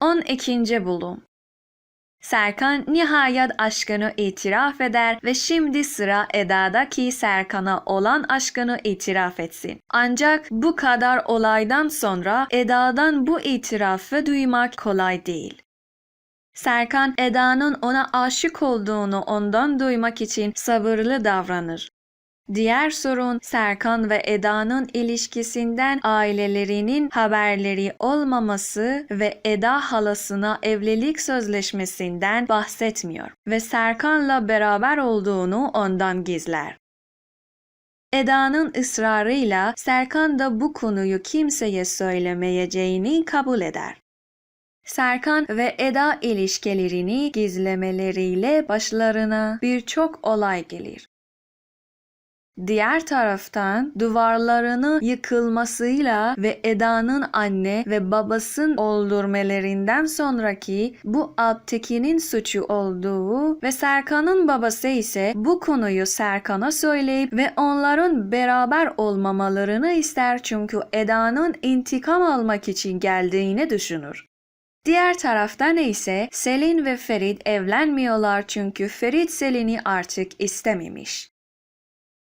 12. Bölüm Serkan nihayet aşkını itiraf eder ve şimdi sıra Eda'da ki Serkan'a olan aşkını itiraf etsin. Ancak bu kadar olaydan sonra Eda'dan bu itirafı duymak kolay değil. Serkan Eda'nın ona aşık olduğunu ondan duymak için sabırlı davranır. Diğer sorun Serkan ve Eda'nın ilişkisinden ailelerinin haberleri olmaması ve Eda halasına evlilik sözleşmesinden bahsetmiyor ve Serkan'la beraber olduğunu ondan gizler. Eda'nın ısrarıyla Serkan da bu konuyu kimseye söylemeyeceğini kabul eder. Serkan ve Eda ilişkilerini gizlemeleriyle başlarına birçok olay gelir. Diğer taraftan duvarlarını yıkılmasıyla ve Eda'nın anne ve babasının öldürmelerinden sonraki bu Alptekin'in suçu olduğu ve Serkan'ın babası ise bu konuyu Serkan'a söyleyip ve onların beraber olmamalarını ister çünkü Eda'nın intikam almak için geldiğini düşünür. Diğer taraftan ise Selin ve Ferit evlenmiyorlar çünkü Ferit Selin'i artık istememiş.